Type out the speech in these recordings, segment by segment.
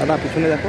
দাদা পিছনে দেখো।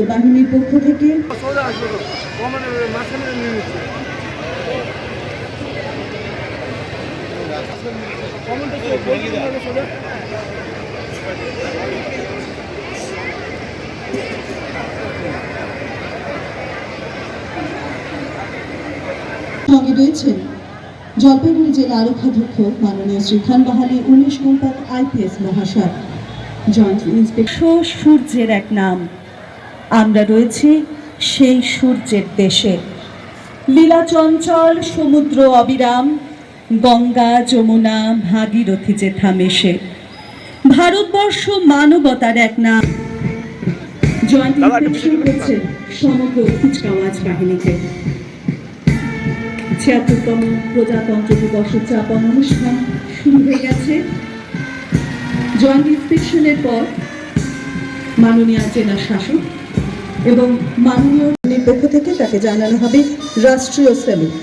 সম্মিলিত বাহিনীর পক্ষ থেকে সঙ্গে রয়েছেন জলপাইগুড়ি জেলা আরক্ষাধ্যক্ষ মাননীয় শ্রীখান বাহালি, উনিশ কোম্পাক আইপিএস মহাশয়। Joint inspector. সূর্যের এক নাম। আমরা রয়েছি সেই সূর্যের দেশে। লীলা চঞ্চল সমুদ্র অবিরাম গঙ্গা যমুনা ভাগীরথী যে থামেশে ভারতবর্ষ মানবতার এক নাম। সমগ্র কুচকাওয়াজ বাহিনীকে। ছিয়াত্তরতম প্রজাতন্ত্র দিবস উদযাপন অনুষ্ঠান শুরু হয়ে গেছে। জয়েন্ট ইন্সপেকশনের পর মাননীয় জেলা শাসক এবং মাননীয় পক্ষ থেকে তাকে জানানো হবে রাষ্ট্রীয় স্যালুট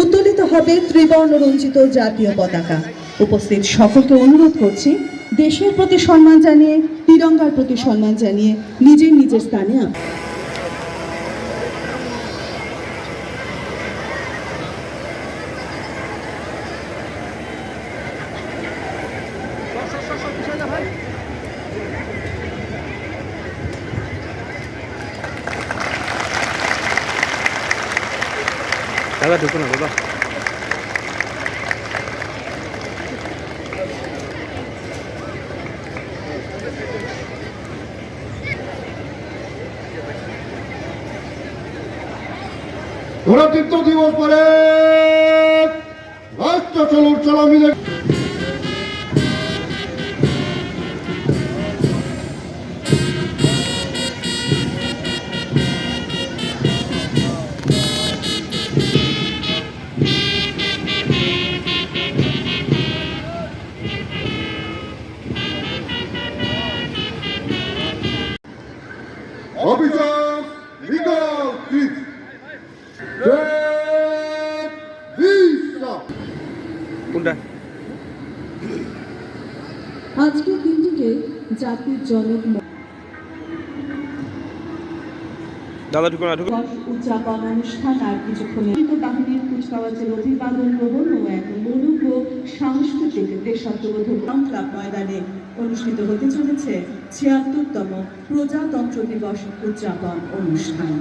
উত্তোলিত হবে ত্রিবর্ণ রঞ্জিত জাতীয় পতাকা। উপস্থিত সকলকে অনুরোধ করছি, দেশের প্রতি সম্মান জানিয়ে, তিরঙ্গার প্রতি সম্মান জানিয়ে নিজের নিজের স্থানে দাদা ঢুকো না দাদা গণতন্ত্র দিবস পরে রাষ্ট্র চলুন চলো ঠিক Wer ist কোনটা? আজকের দিনটিকে জাতির জনক দাদা ঢুকো না ঢুকো। দিবস উদযাপন অনুষ্ঠান আর কিছুক্ষণ বাহিনীর কুচকাওয়াজের অভিবাদন গ্রহণ ও এক মূলক ও সাংস্কৃতিক দেশাত্মবোধক ক্লাব ময়দানে অনুষ্ঠিত হতে চলেছে ছিয়াত্তরতম প্রজাতন্ত্র দিবস উদযাপন অনুষ্ঠান।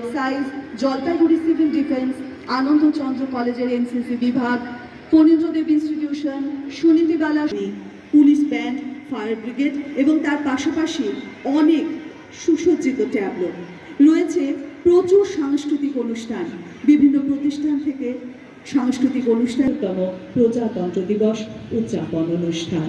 Excise Jalpaiguri civil defence Anandachandra কলেজের এনসিসি বিভাগ Phanindradeb institution Sunitibala police band fire brigade এবং তার পাশাপাশি অনেক সুসজ্জিত ট্যাবলো রয়েছে প্রচুর সাংস্কৃতিক অনুষ্ঠান, বিভিন্ন প্রতিষ্ঠান থেকে সাংস্কৃতিক অনুষ্ঠানতম প্রজাতন্ত্র দিবস উদযাপন অনুষ্ঠান।